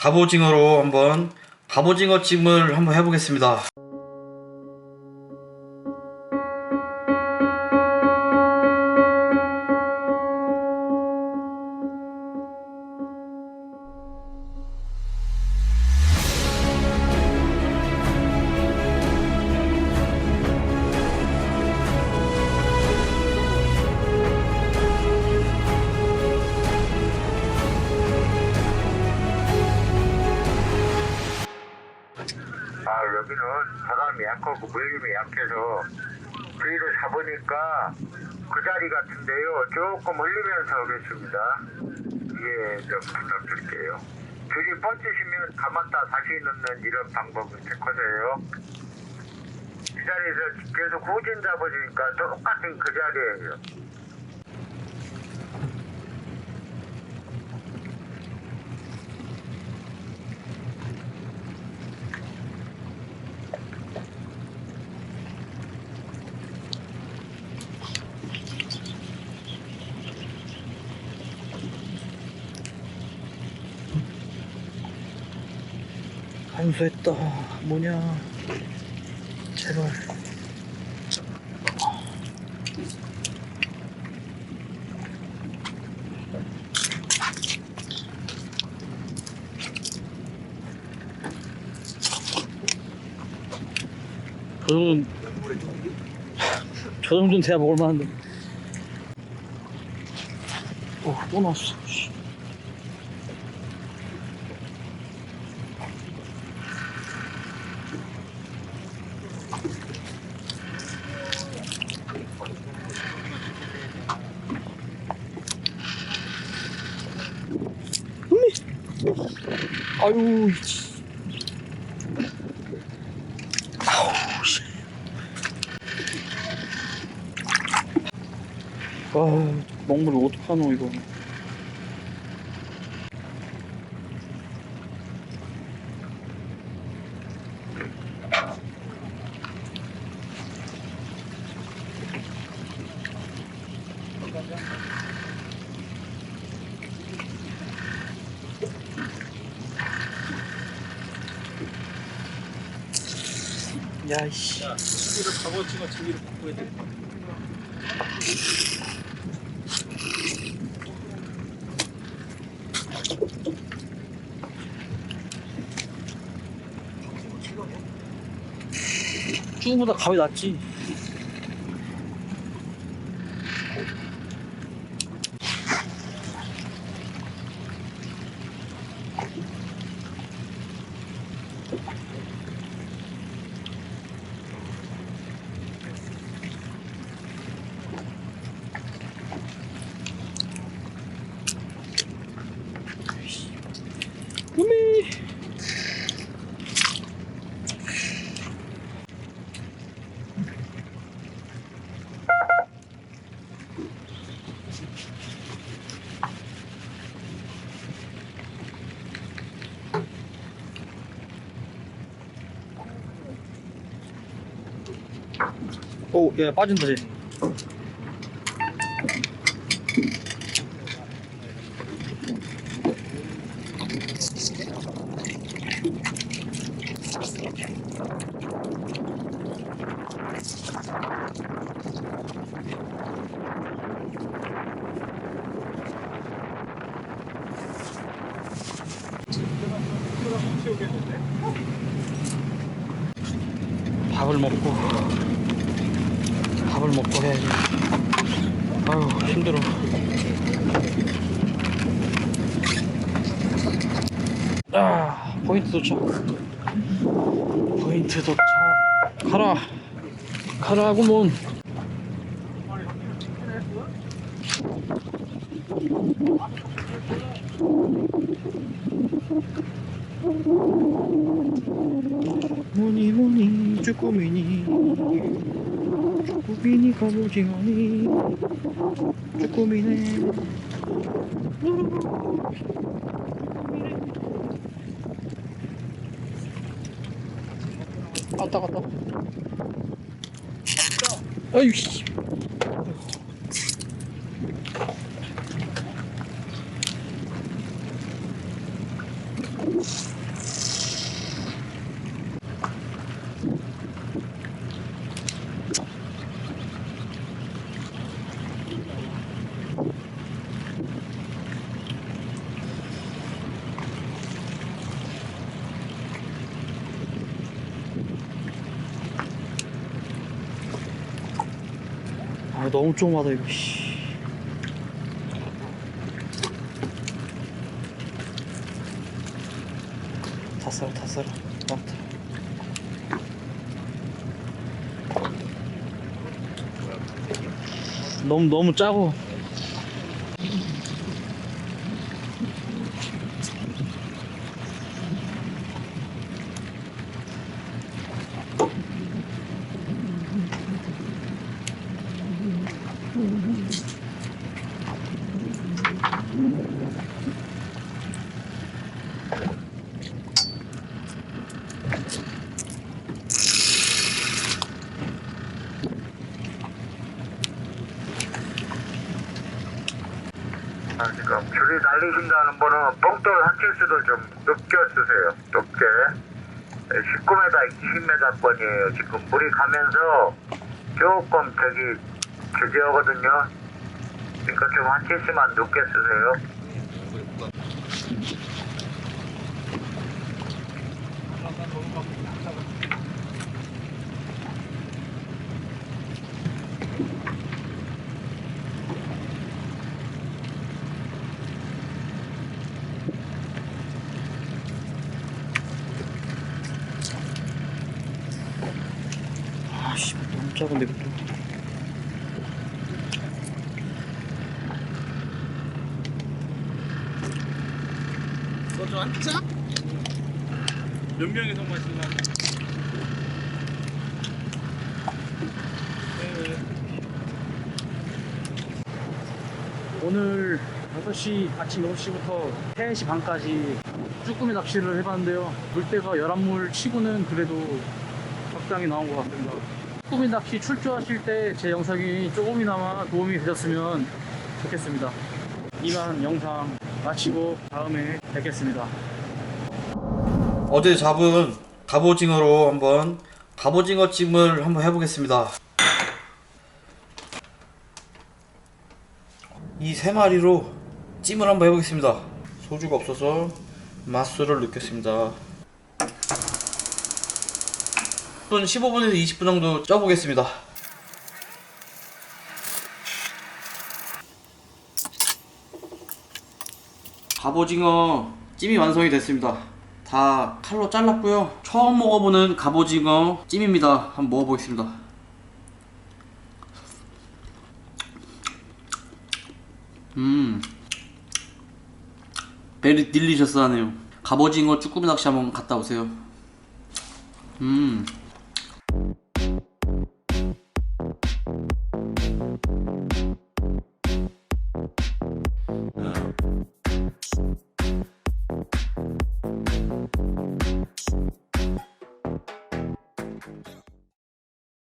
갑오징어로 한번 갑오징어 찜을 한번 해보겠습니다. 아 여기는 바람이 약하고 물림이 약해서 저희를 잡으니까 그 자리 같은데요. 조금 흘리면서 오겠습니다. 이해 좀 부탁드릴게요. 줄이 뻗치시면 감았다 다시 넣는 이런 방법을 택하세요. 이 자리에서 계속 후진 잡아주니까 똑같은 그 자리에요 한수했다. 뭐냐? 제발. 저 정도는 저 정도는 돼야 먹을 만한데. 어, 또 나왔어. 아유, 씨. 아우, 씨. 아, 먹물 어떡하노, 이거. 야, 이씨. 치기를 갑오징어 치기를 바꿔야 돼. 쭈보다 감이 낫지. 오, 야, 빠진다, 쟤. 밥을 먹고 밥을 먹고 해야지 아유 힘들어. 아 포인트 도착 포인트 도착 가라. 가라고 뭔 뭐니 뭐니 쭈꾸미니 쭈꾸미니 갑오징어니 쭈꾸미네 왔다 갔다 아유 씨 아 너무 조그마다 이거 씨. 다 썰어 다 썰어. 많다 너무 너무 짜고 아, 지금 줄이 날리신다는 분은 봉돌 한 치수를 좀 높게 쓰세요. 높게. 19m, 20m권이에요. 지금 물이 가면서 조금 저기 저지하거든요. 그러니까 좀한 치수만 높게 쓰세요. 작은데 소주 한 잔? 몇 명이서? 네, 오늘 6시 아침 6시부터 3시 반까지 쭈꾸미 낚시를 해봤는데요 물때가 열한물 치고는 그래도 적당히 나온 것 같습니다 쭈 꾸미 낚시 출조하실 때 제 영상이 조금이나마 도움이 되셨으면 좋겠습니다 이만 영상 마치고 다음에 뵙겠습니다 어제 잡은 갑오징어로 한번 갑오징어 찜을 한번 해보겠습니다. 이 세 마리로 찜을 한번 해보겠습니다. 소주가 없어서 맛술을 넣겠습니다. 10분, 15분에서 20분 정도 쪄보겠습니다. 갑오징어 찜이 완성이 됐습니다. 다 칼로 잘랐고요. 처음 먹어보는 갑오징어 찜입니다. 한번 먹어보겠습니다. 음, 베리 딜리셔스하네요. 갑오징어 쭈꾸미 낚시 한번 갔다 오세요. 음,